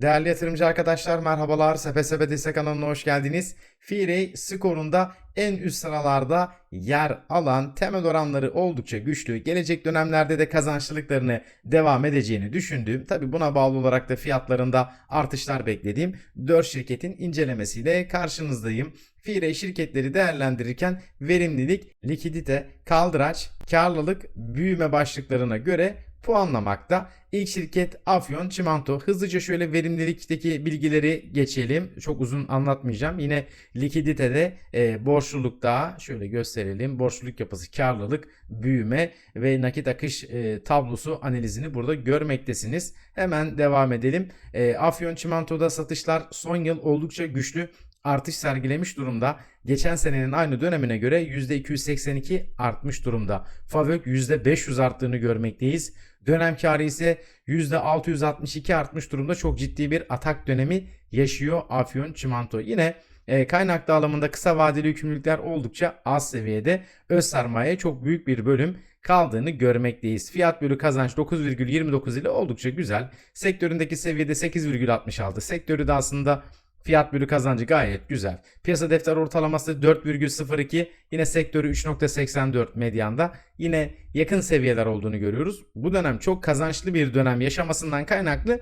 Değerli yatırımcı arkadaşlar merhabalar. Sepe Sepe Destek kanalına hoş geldiniz. Fiirey skorunda en üst sıralarda yer alan temel oranları oldukça güçlü. Gelecek dönemlerde de kazançlılıklarını devam edeceğini düşündüğüm, tabi buna bağlı olarak da fiyatlarında artışlar beklediğim 4 şirketin incelemesiyle karşınızdayım. Fiirey şirketleri değerlendirirken verimlilik, likidite, kaldıraç, karlılık, büyüme başlıklarına göre puanlamakta. İlk şirket Afyon Çimento. Hızlıca şöyle verimlilikteki bilgileri geçelim. Çok uzun anlatmayacağım. Yine likiditede e, borçlulukta şöyle gösterelim. Borçluluk yapısı, karlılık, büyüme ve nakit akış e, tablosu analizini burada görmektesiniz. Hemen devam edelim. E, Afyon Çimento'da satışlar son yıl oldukça güçlü artış sergilemiş durumda. Geçen senenin aynı dönemine göre %282 artmış durumda. Favök %500 arttığını görmekteyiz. Dönem karı ise %662 artmış durumda. Çok ciddi bir atak dönemi yaşıyor Afyon Çimento. Yine e, kaynak dağılımında kısa vadeli yükümlülükler oldukça az seviyede. Öz sermaye çok büyük bir bölüm kaldığını görmekteyiz. Fiyat bölü kazanç 9,29 ile oldukça güzel. Sektöründeki seviyede 8,66. Sektörü de aslında Fiyat bölü kazancı gayet güzel. Piyasa defter ortalaması 4,02. Yine sektörü 3,84 medyanda. Yine yakın seviyeler olduğunu görüyoruz. Bu dönem çok kazançlı bir dönem yaşamasından kaynaklı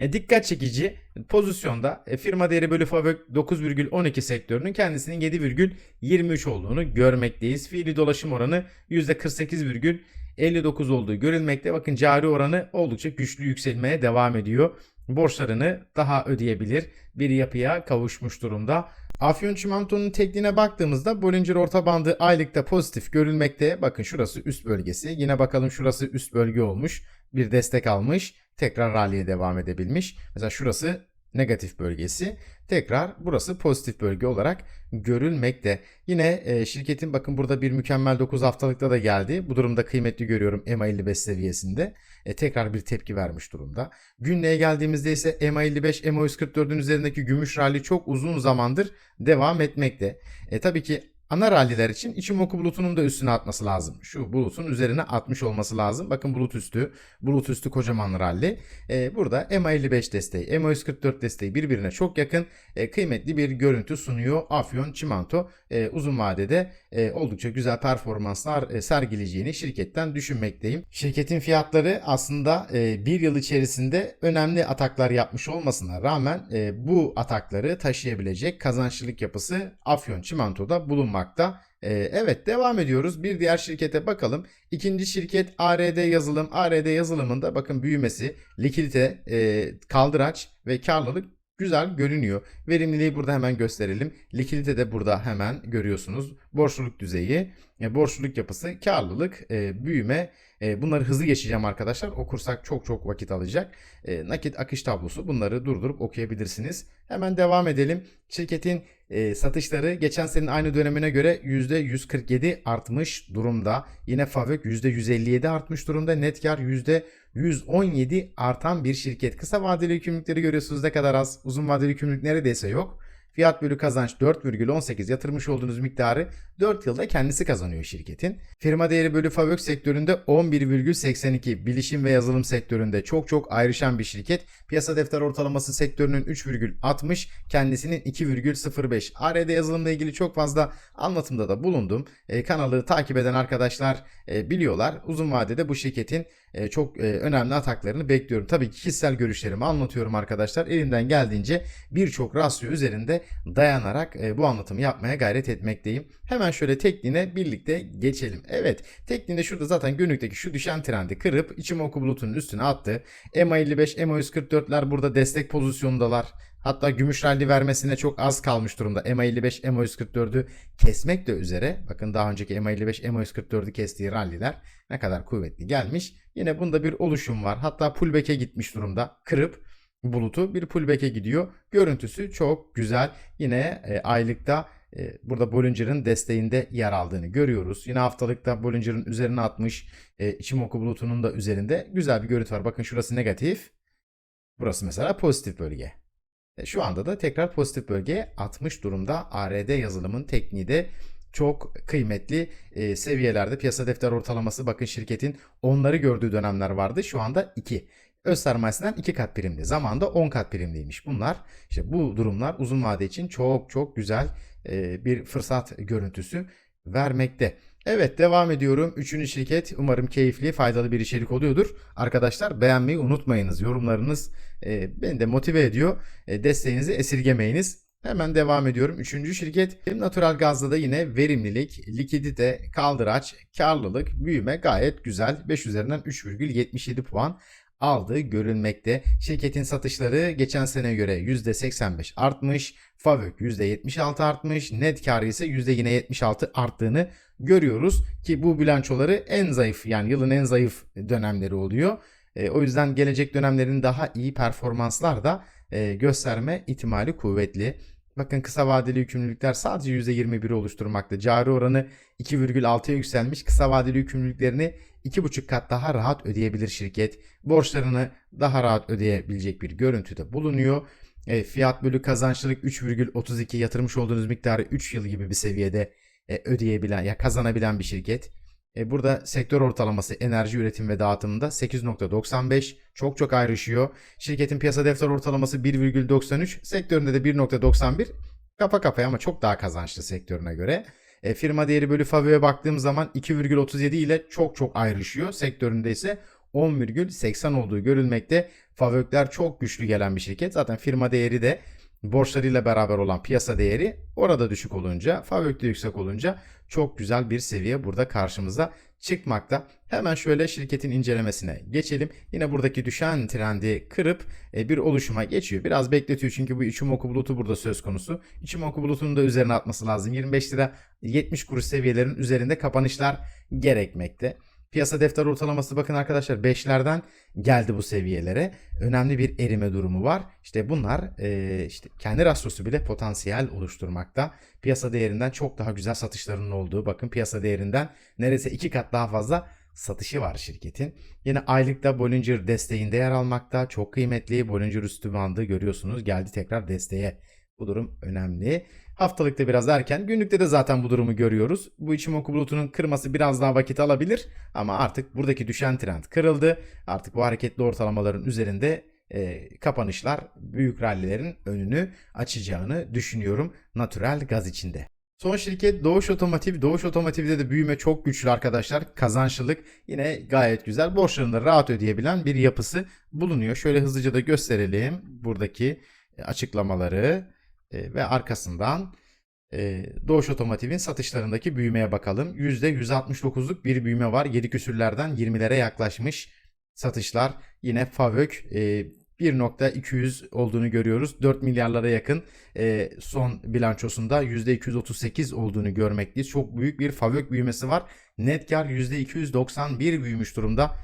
e, dikkat çekici pozisyonda e, firma değeri bölü fabrik 9,12 sektörünün kendisinin 7,23 olduğunu görmekteyiz. Fiili dolaşım oranı %48,59 olduğu görülmekte. Bakın cari oranı oldukça güçlü yükselmeye devam ediyor borçlarını daha ödeyebilir bir yapıya kavuşmuş durumda. Afyon Çimento'nun tekniğine baktığımızda Bollinger orta bandı aylıkta pozitif görülmekte. Bakın şurası üst bölgesi. Yine bakalım şurası üst bölge olmuş. Bir destek almış. Tekrar rally'e devam edebilmiş. Mesela şurası negatif bölgesi. Tekrar burası pozitif bölge olarak görülmekte. Yine e, şirketin bakın burada bir mükemmel 9 haftalıkta da geldi. Bu durumda kıymetli görüyorum EMA 55 seviyesinde. E, tekrar bir tepki vermiş durumda. Günlüğe geldiğimizde ise EMA 55, EMA 144'ün üzerindeki gümüş rally çok uzun zamandır devam etmekte. E, tabii ki Ana ralliler için Ichimoku bulutunun da üstüne atması lazım. Şu bulutun üzerine atmış olması lazım. Bakın bulut üstü, bulut üstü kocaman ralli. Ee, burada MA55 desteği, MA144 desteği birbirine çok yakın e, kıymetli bir görüntü sunuyor Afyon Çimento. E, uzun vadede e, oldukça güzel performanslar e, sergileyeceğini şirketten düşünmekteyim. Şirketin fiyatları aslında e, bir yıl içerisinde önemli ataklar yapmış olmasına rağmen e, bu atakları taşıyabilecek kazançlılık yapısı Afyon Çimento'da bulunmaktadır bulunmakta. Ee, evet devam ediyoruz. Bir diğer şirkete bakalım. İkinci şirket ARD yazılım. ARD yazılımında bakın büyümesi, likidite, e, kaldıraç ve karlılık güzel görünüyor. Verimliliği burada hemen gösterelim. Likidite de burada hemen görüyorsunuz. Borçluluk düzeyi, e, borçluluk yapısı, karlılık, e, büyüme. E, bunları hızlı geçeceğim arkadaşlar. Okursak çok çok vakit alacak. E, nakit akış tablosu bunları durdurup okuyabilirsiniz. Hemen devam edelim. Şirketin e, satışları geçen senenin aynı dönemine göre %147 artmış durumda. Yine Favök %157 artmış durumda. Net kar %117 artan bir şirket. Kısa vadeli yükümlülükleri görüyorsunuz ne kadar az. Uzun vadeli yükümlülük neredeyse yok. Fiyat bölü kazanç 4,18 yatırmış olduğunuz miktarı 4 yılda kendisi kazanıyor şirketin. Firma değeri bölü fabrik sektöründe 11,82 bilişim ve yazılım sektöründe çok çok ayrışan bir şirket. Piyasa defter ortalaması sektörünün 3,60 kendisinin 2,05. ARD yazılımla ilgili çok fazla anlatımda da bulundum. E, kanalı takip eden arkadaşlar e, biliyorlar. Uzun vadede bu şirketin e, çok e, önemli ataklarını bekliyorum. Tabii ki kişisel görüşlerimi anlatıyorum arkadaşlar. Elimden geldiğince birçok rasyo üzerinde dayanarak e, bu anlatımı yapmaya gayret etmekteyim. Hemen şöyle tekniğine birlikte geçelim. Evet tekniğinde şurada zaten günlükteki şu düşen trendi kırıp Ichimoku bulutunun üstüne attı. EMA55, EMA144'ler burada destek pozisyonundalar. Hatta gümüş rally vermesine çok az kalmış durumda. MA55, MA144'ü kesmek de üzere. Bakın daha önceki MA55, MA144'ü kestiği ralliler ne kadar kuvvetli gelmiş. Yine bunda bir oluşum var. Hatta pullback'e gitmiş durumda. Kırıp bulutu bir pullback'e gidiyor. Görüntüsü çok güzel. Yine e, aylıkta e, burada Bollinger'ın desteğinde yer aldığını görüyoruz. Yine haftalıkta Bollinger'ın üzerine atmış e, Ichimoku bulutunun da üzerinde güzel bir görüntü var. Bakın şurası negatif. Burası mesela pozitif bölge. E, şu anda da tekrar pozitif bölgeye atmış durumda. ARD yazılımın tekniği de çok kıymetli e, seviyelerde piyasa defter ortalaması bakın şirketin onları gördüğü dönemler vardı. Şu anda 2. öz sermayesinden 2 kat primli. Zamanda 10 kat primliymiş bunlar. İşte bu durumlar uzun vade için çok çok güzel e, bir fırsat görüntüsü vermekte. Evet devam ediyorum. Üçüncü şirket umarım keyifli, faydalı bir içerik oluyordur. Arkadaşlar beğenmeyi unutmayınız. Yorumlarınız e, beni de motive ediyor. E, desteğinizi esirgemeyiniz. Hemen devam ediyorum. Üçüncü şirket Natural Gaz'da da yine verimlilik, likidite, kaldıraç, karlılık, büyüme gayet güzel. 5 üzerinden 3,77 puan aldığı görülmekte. Şirketin satışları geçen seneye göre %85 artmış. Favök %76 artmış. Net karı ise %76 arttığını görüyoruz. Ki bu bilançoları en zayıf yani yılın en zayıf dönemleri oluyor. E, o yüzden gelecek dönemlerin daha iyi performanslar da e, gösterme ihtimali kuvvetli. Bakın kısa vadeli yükümlülükler sadece %21'i oluşturmakta. Cari oranı 2,6'ya yükselmiş. Kısa vadeli yükümlülüklerini 2,5 kat daha rahat ödeyebilir şirket. Borçlarını daha rahat ödeyebilecek bir görüntüde bulunuyor. E, fiyat bölü kazançlılık 3,32 yatırmış olduğunuz miktarı 3 yıl gibi bir seviyede e, ödeyebilen ya kazanabilen bir şirket. E, burada sektör ortalaması enerji üretim ve dağıtımında 8.95 çok çok ayrışıyor. Şirketin piyasa defter ortalaması 1,93 sektöründe de 1.91 kafa kafaya ama çok daha kazançlı sektörüne göre. E, firma değeri bölü FAVÖ'ye baktığım zaman 2,37 ile çok çok ayrışıyor. Sektöründe ise 10,80 olduğu görülmekte. Favökler çok güçlü gelen bir şirket. Zaten firma değeri de borçlarıyla beraber olan piyasa değeri orada düşük olunca, Favök'te yüksek olunca çok güzel bir seviye burada karşımıza çıkmakta. Hemen şöyle şirketin incelemesine geçelim. Yine buradaki düşen trendi kırıp e, bir oluşuma geçiyor. Biraz bekletiyor çünkü bu Ichimoku bulutu burada söz konusu. Ichimoku bulutunun da üzerine atması lazım. 25 lira 70 kuruş seviyelerin üzerinde kapanışlar gerekmekte. Piyasa defter ortalaması bakın arkadaşlar 5'lerden geldi bu seviyelere. Önemli bir erime durumu var. İşte bunlar e, işte kendi rasyosu bile potansiyel oluşturmakta. Piyasa değerinden çok daha güzel satışlarının olduğu bakın piyasa değerinden neredeyse 2 kat daha fazla satışı var şirketin. Yine aylıkta Bollinger desteğinde yer almakta. Çok kıymetli Bollinger üstü bandı görüyorsunuz geldi tekrar desteğe. Bu durum önemli. Haftalıkta biraz erken. Günlükte de zaten bu durumu görüyoruz. Bu Ichimoku bulutunun kırması biraz daha vakit alabilir. Ama artık buradaki düşen trend kırıldı. Artık bu hareketli ortalamaların üzerinde e, kapanışlar büyük rallilerin önünü açacağını düşünüyorum. Natural gaz içinde. Son şirket Doğuş Otomotiv. Doğuş Otomotiv'de de büyüme çok güçlü arkadaşlar. Kazançlılık yine gayet güzel. Borçlarını da rahat ödeyebilen bir yapısı bulunuyor. Şöyle hızlıca da gösterelim buradaki açıklamaları e, ve arkasından e, Doğuş Otomotiv'in satışlarındaki büyümeye bakalım. %169'luk bir büyüme var. 7 küsürlerden 20'lere yaklaşmış satışlar. Yine Favök e, 1.200 olduğunu görüyoruz. 4 milyarlara yakın e, son bilançosunda %238 olduğunu görmekteyiz. Çok büyük bir Favök büyümesi var. Net kar %291 büyümüş durumda.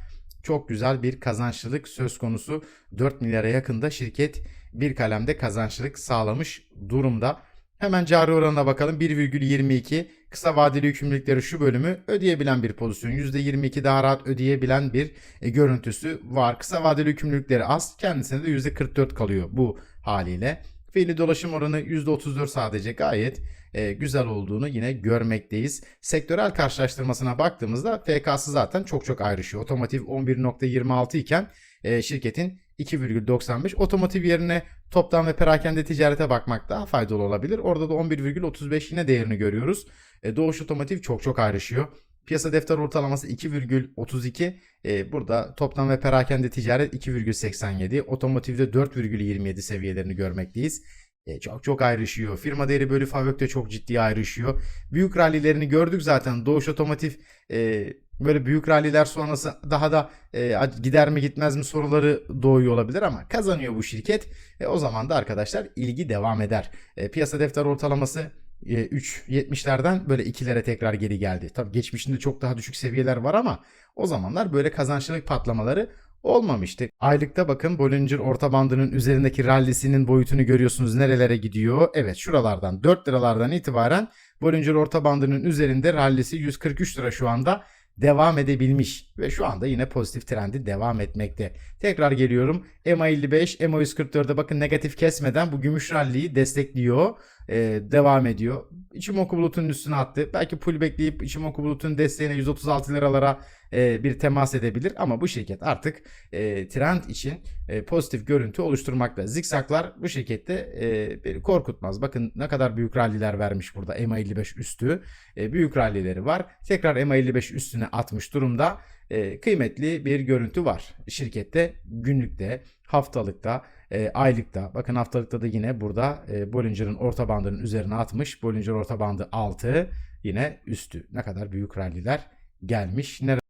Çok güzel bir kazançlılık söz konusu. 4 milyara yakında şirket bir kalemde kazançlılık sağlamış durumda. Hemen cari oranına bakalım. 1,22 kısa vadeli yükümlülükleri şu bölümü ödeyebilen bir pozisyon. %22 daha rahat ödeyebilen bir e, görüntüsü var. Kısa vadeli yükümlülükleri az. Kendisine de %44 kalıyor bu haliyle. Fiili dolaşım oranı %34 sadece gayet e, güzel olduğunu yine görmekteyiz. Sektörel karşılaştırmasına baktığımızda FK'sı zaten çok çok ayrışıyor. Otomotiv 11.26 iken e, şirketin 2,95 otomotiv yerine toptan ve perakende ticarete bakmak daha faydalı olabilir. Orada da 11,35 yine değerini görüyoruz. E, Doğuş Otomotiv çok çok ayrışıyor. Piyasa defter ortalaması 2,32. E, burada toptan ve perakende ticaret 2,87. Otomotivde 4,27 seviyelerini görmekteyiz. E, çok çok ayrışıyor. Firma değeri bölü Favök'te çok ciddi ayrışıyor. Büyük rallilerini gördük zaten. Doğuş Otomotiv e, böyle büyük ralliler sonrası daha da e, gider mi gitmez mi soruları doğuyor olabilir ama kazanıyor bu şirket. E, o zaman da arkadaşlar ilgi devam eder. E, piyasa defter ortalaması 3.70'lerden böyle 2'lere tekrar geri geldi. Tabii geçmişinde çok daha düşük seviyeler var ama o zamanlar böyle kazançlılık patlamaları olmamıştı. Aylıkta bakın Bollinger orta bandının üzerindeki rallisinin boyutunu görüyorsunuz nerelere gidiyor. Evet şuralardan 4 liralardan itibaren Bollinger orta bandının üzerinde rallisi 143 lira şu anda devam edebilmiş ve şu anda yine pozitif trendi devam etmekte. Tekrar geliyorum. EMA 55, EMA 144'e bakın negatif kesmeden bu gümüş ralliyi destekliyor. E, devam ediyor. Ichimoku Bulut'un üstüne attı. Belki pullbackleyip Ichimoku Bulut'un desteğine 136 liralara e, bir temas edebilir ama bu şirket artık e, trend için e, pozitif görüntü oluşturmakta. Zikzaklar bu şirkette e, beni korkutmaz. Bakın ne kadar büyük ralliler vermiş burada MA55 üstü. E, büyük rallileri var. Tekrar MA55 üstüne atmış durumda. E, kıymetli bir görüntü var. Şirkette günlükte, haftalıkta, e, aylıkta. Bakın haftalıkta da yine burada e, Bollinger'ın orta bandının üzerine atmış. Bollinger orta bandı 6 yine üstü. Ne kadar büyük ralliler gelmiş. Nerede